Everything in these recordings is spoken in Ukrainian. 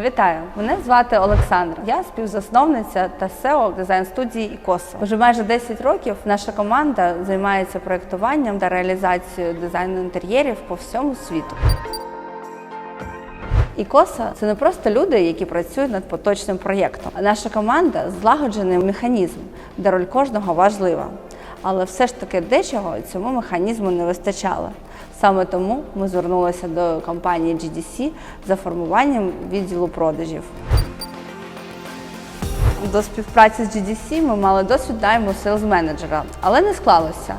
Вітаю! Мене звати Олександра. Я співзасновниця та SEO дизайн-студії ІКОСа. Вже майже 10 років наша команда займається проєктуванням та реалізацією дизайну інтер'єрів по всьому світу. ІКОСа це не просто люди, які працюють над поточним проєктом. Наша команда злагоджений механізм, де роль кожного важлива. Але все ж таки дечого цьому механізму не вистачало. Саме тому ми звернулися до компанії GDC за формуванням відділу продажів. До співпраці з GDC ми мали досвід найму сейлз-менеджера, але не склалося.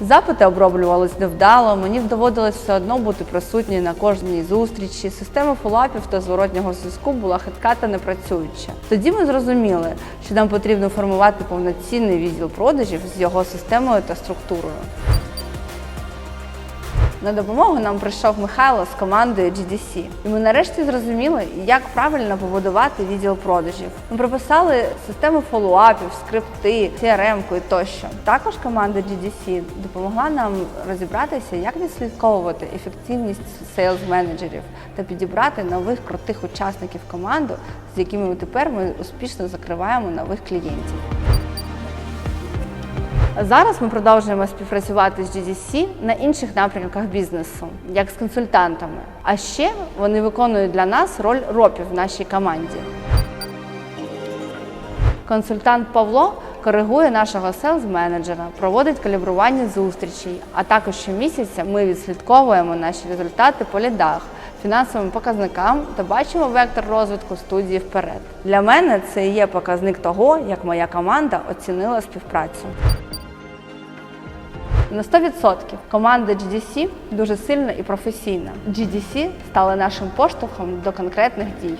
Запити оброблювались невдало, мені доводилось все одно бути присутній на кожній зустрічі. Система фолапів та зворотнього зв'язку була хитка та непрацююча. Тоді ми зрозуміли, що нам потрібно формувати повноцінний відділ продажів з його системою та структурою. На допомогу нам прийшов Михайло з командою GDC. І ми нарешті зрозуміли, як правильно побудувати відділ продажів. Ми прописали систему фоллоуапів, скрипти, CRM-ку і тощо. Також команда GDC допомогла нам розібратися, як відслідковувати ефективність сейлз-менеджерів та підібрати нових крутих учасників команду, з якими тепер ми успішно закриваємо нових клієнтів. Зараз ми продовжуємо співпрацювати з GDC на інших напрямках бізнесу, як з консультантами. А ще вони виконують для нас роль ропів в нашій команді. Консультант Павло коригує нашого селс-менеджера, проводить калібрування зустрічей, а також щомісяця ми відслідковуємо наші результати по лідах, фінансовим показникам та бачимо вектор розвитку студії вперед. Для мене це і є показник того, як моя команда оцінила співпрацю. На 100% команда GDC дуже сильна і професійна. GDC стала нашим поштовхом до конкретних дій.